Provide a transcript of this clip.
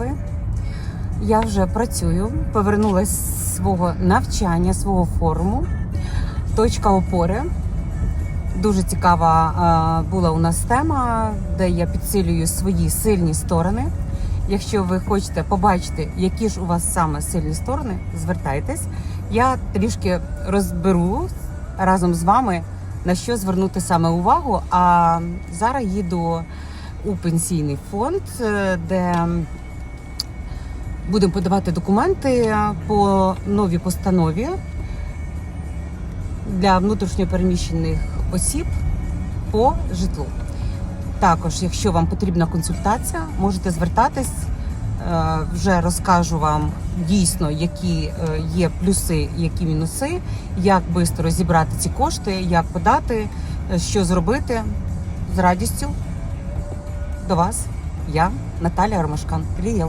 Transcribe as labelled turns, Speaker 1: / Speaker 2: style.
Speaker 1: ви? Я вже працюю, повернулася з свого навчання, свого форуму. Точка опори. Дуже цікава е, була у нас тема, де я підсилюю свої сильні сторони. Якщо ви хочете побачити, які ж у вас саме сильні сторони, звертайтесь. Я трішки розберу разом з вами на що звернути саме увагу. А зараз їду у пенсійний фонд, е, де будемо подавати документи по новій постанові для внутрішньопереміщених осіб по житлу. Також, якщо вам потрібна консультація, можете звертатись. Е, Вже розкажу вам дійсно, які е, є плюси, які мінуси, як швидко зібрати ці кошти, як подати, е, що зробити з радістю. До вас, я, Наталія Ромашкан, Рієл.